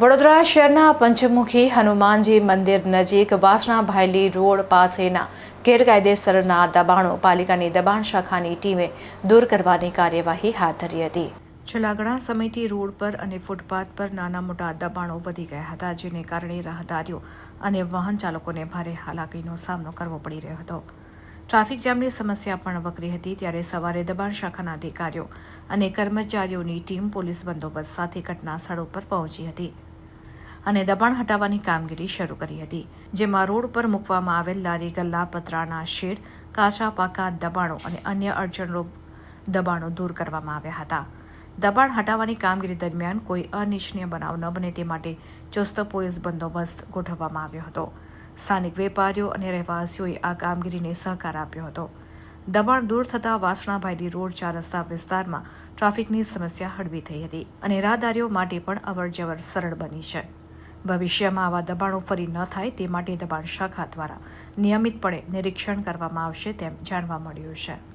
વડોદરા શહેરના પંચમુખી હનુમાનજી મંદિર નજીક વાસણા ભાયલી રોડ પાસેના ગેરકાયદેસરના દબાણો પાલિકાની દબાણ શાખાની ટીમે દૂર કરવાની કાર્યવાહી હાથ ધરી હતી. છેલ્લા ઘણા સમયથી રોડ પર અને ફૂટપાથ પર નાના મોટા દબાણો વધી ગયા હતા, જેને કારણે રાહદારીઓ અને વાહન ચાલકોને ભારે હાલાકીનો સામનો કરવો પડી રહ્યો હતો. ટ્રાફિક જામની સમસ્યા પણ વકરી હતી, ત્યારે સવારે દબાણ શાખાના અધિકારીઓ અને કર્મચારીઓની ટીમ પોલીસ બંદોબસ્ત સાથે ઘટના સ્થળ ઉપર પહોંચી હતી. અને દબાણ હટાવવાની કામગીરી શરૂ કરી હતી, જેમાં રોડ પર મૂકવામાં આવેલ લારી, ગલ્લા, પતરાના શેડ, કાચા પાકા દબાણો અને અન્ય અડચણરૂપ દબાણો દૂર કરવામાં આવ્યા હતા. દબાણ હટાવવાની કામગીરી દરમિયાન કોઈ અનિચ્છનીય બનાવ ન બને તે માટે ચુસ્ત પોલીસ બંદોબસ્ત ગોઠવવામાં આવ્યો હતો. સ્થાનિક વેપારીઓ અને રહેવાસીઓએ આ કામગીરીને સહકાર આપ્યો હતો. દબાણ દૂર થતાં વાસણાભાઈની રોડ ચાર રસ્તા વિસ્તારમાં ટ્રાફિકની સમસ્યા હળવી થઈ હતી અને રાહદારીઓ માટે પણ અવરજવર સરળ બની છે. ભવિષ્યમાં આવા દબાણો ફરી ન થાય તે માટે દબાણ શાખા દ્વારા નિયમિતપણે નિરીક્ષણ કરવામાં આવશે તેમ જાણવા મળ્યું છે.